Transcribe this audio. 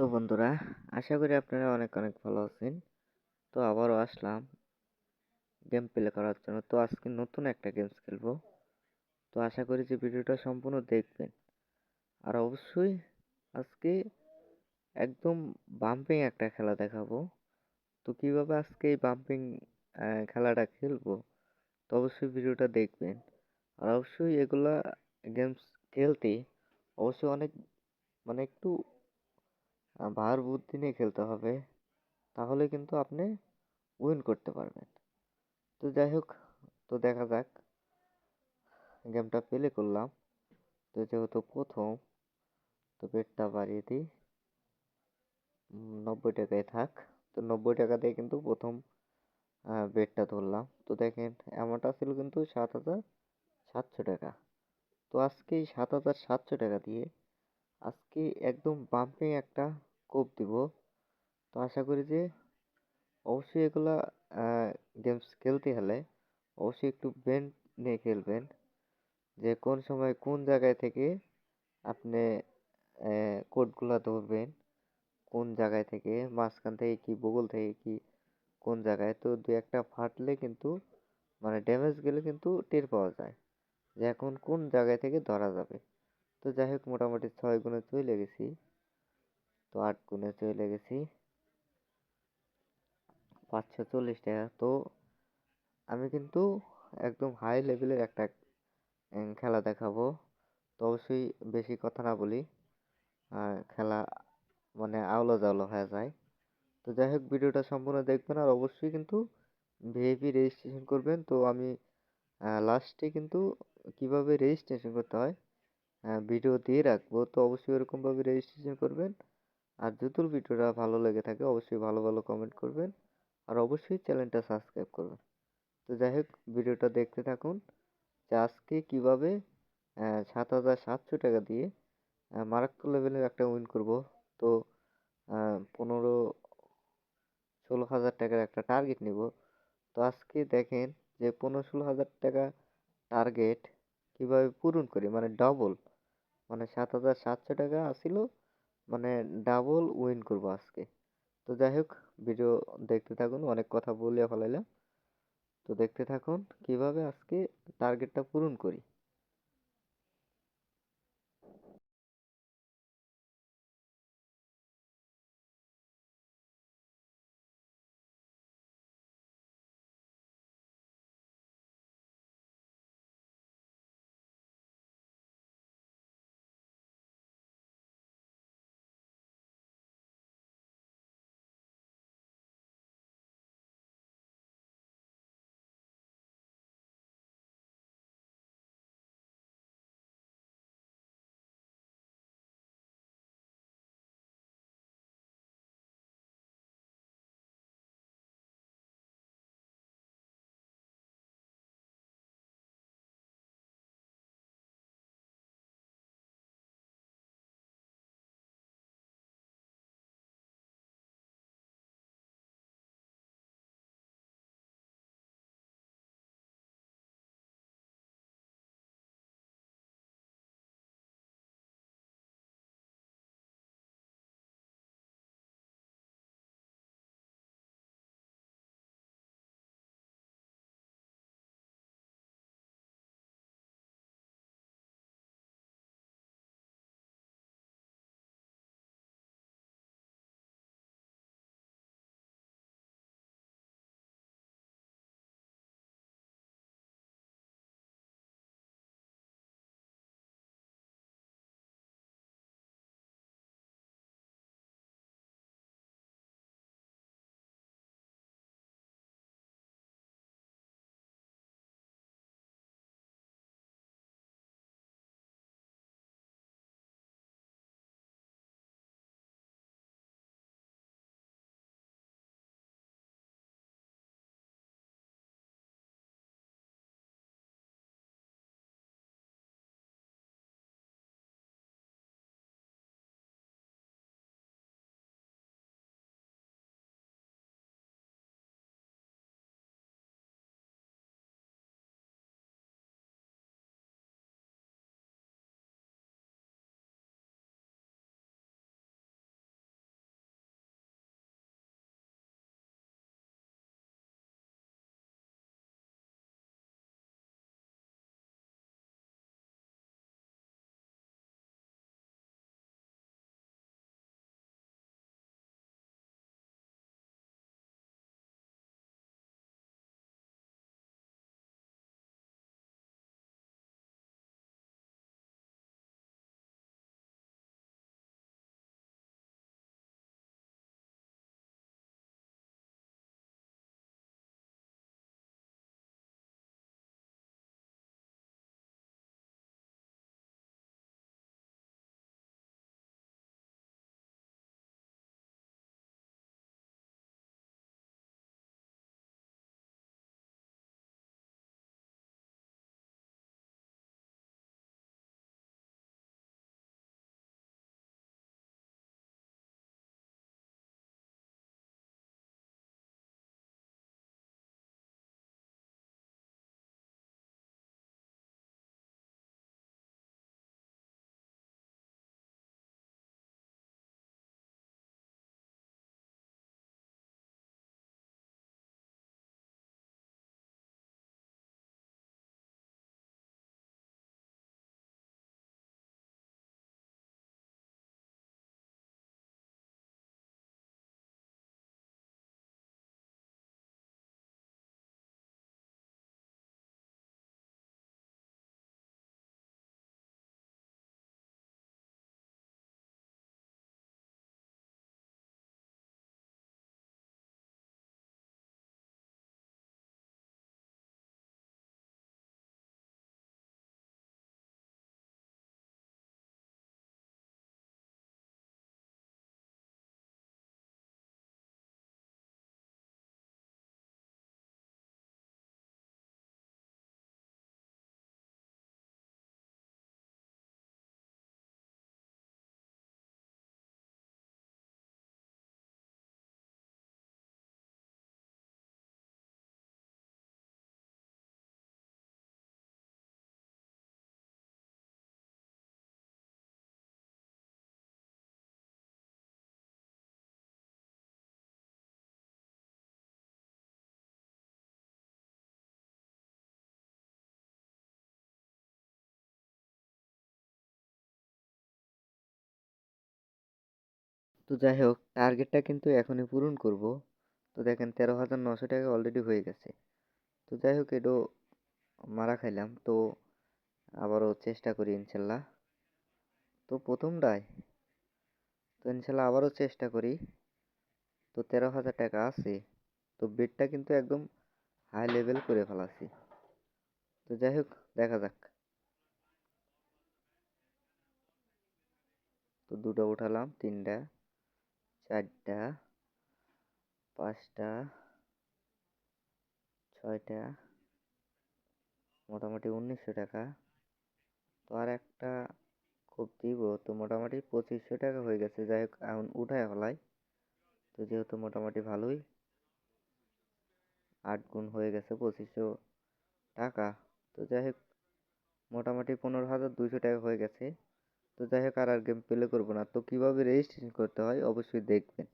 তো বন্ধুরা, আশা করি আপনারা অনেক অনেক ভালো আছেন। তো আবারও আসলাম গেম প্লে করার জন্য। তো আজকে নতুন একটা গেমস খেলব। তো আশা করি যে ভিডিওটা সম্পূর্ণ দেখবেন। আর অবশ্যই আজকে একদম বাম্পিং একটা খেলা দেখাবো। তো কীভাবে আজকে এই বাম্পিং খেলাটা খেলব, তো অবশ্যই ভিডিওটা দেখবেন। আর অবশ্যই এগুলা গেমস খেলতে অবশ্যই অনেক মানে একটু ভার বুদ্ধি নিয়ে খেলতে হবে, তাহলে কিন্তু আপনি উইন করতে পারবেন। তো যাই হোক, তো দেখা যাক গেমটা প্লে করলাম। তো যেহেতু প্রথম, তো বেটটা বাড়িয়ে দিই। নব্বই টাকায় থাক। তো নব্বই টাকা দিয়ে কিন্তু প্রথম বেডটা ধরলাম। তো দেখেন অ্যামাউন্টটা ছিল কিন্তু সাত হাজার সাতশো টাকা। তো আজকে সাত হাজার সাতশো টাকা দিয়ে, আজকে একদম বাম্পিং একটা কোপ দিব। তো আশা করি যে অবশ্যই এগুলা গেমস খেলতে হলে অবশ্যই একটু ব্রেন নিয়ে খেলবেন যে কোন সময় কোন জায়গায় থেকে আপনি কোডগুলো ধরবেন, কোন জায়গায় থেকে, মাঝখান থেকে কি, বগল থেকে কি, কোন জায়গায়। তো দু একটা ফাটলে কিন্তু মানে ড্যামেজ গেলে কিন্তু টের পাওয়া যায় যে এখন কোন জায়গায় থেকে ধরা যাবে। তো যাই হোক, মোটামুটি ছয় গুণে চলে গেছি। তো আট গুণে চলে গেছি। পাঁচশো চল্লিশ টাকা। তো আমি কিন্তু একদম হাই লেভেলের একটা খেলা দেখাবো। তো অবশ্যই বেশি কথা না বলি। খেলা মানে আওলো জাওলো হয়ে যায়। তো যাই হোক ভিডিওটা সম্পূর্ণ দেখবেন আর অবশ্যই কিন্তু ভিআইপি রেজিস্ট্রেশন করবেন। তো আমি লাস্টে কিন্তু কীভাবে রেজিস্ট্রেশন করতে হয় ভিডিও দিয়ে রাখব। তো অবশ্যই এরকমভাবে রেজিস্ট্রেশন করবেন। আর যদি ভিডিওটা ভালো লেগে থাকে অবশ্যই ভালো ভালো কমেন্ট করবেন। আর অবশ্যই চ্যানেলটা সাবস্ক্রাইব করবেন। তো যাই হোক, ভিডিওটা দেখতে থাকুন। যে আজকে কীভাবে সাত হাজার সাতশো টাকা দিয়ে মারাত্মক লেভেলের একটা উইন করব। তো পনেরো, ষোলো হাজার টাকার একটা টার্গেট নিব। তো আজকে দেখেন যে পনেরো, ষোলো হাজার টাকা টার্গেট কীভাবে পূরণ করি? মানে ডবল মানে সাত হাজার সাতশো টাকা আসিল মানে ডাবল উইন করব আজকে। তো যাই হোক ভিডিও দেখতে থাকুন, অনেক কথা বলে ফেলাইলাম। তো দেখতে থাকুন কীভাবে আজকে টার্গেটটা পূরণ করি। তো যাই হোক টার্গেটটা কিন্তু এখনই পূরণ করব। তো দেখেন, তেরো হাজার নশো টাকা অলরেডি হয়ে গেছে। তো যাই হোক এটাও মারা খাইলাম। তো আবারও চেষ্টা করি ইনশাল্লাহ। তো প্রথমটায় তো ইনশাল্লাহ আবারও চেষ্টা করি। তো তেরো হাজার টাকা আছে। তো বেডটা কিন্তু একদম হাই লেভেল করে ফেলাছি। তো যাই হোক দেখা যাক। তো দুটো উঠালাম, তিনটা। চারটা, পাঁচটা, ছয়টা, মোটামুটি উনিশশো টাকা। তো আর একটা খুব দিব, তো মোটামুটি পঁচিশশো টাকা হয়ে গেছে। যাই হোক, এখন উঠায় ফেলাই। তো যেহেতু মোটামুটি ভালোই, আট গুণ হয়ে গেছে পঁচিশশো টাকা। তো যাই হোক, মোটামুটি পনেরো হাজার দুইশো টাকা হয়ে গেছে। তো যাই হোক আর আর গেম প্লে করব না। তো কীভাবে রেজিস্ট্রেশন করতে হয় অবশ্যই দেখবেন।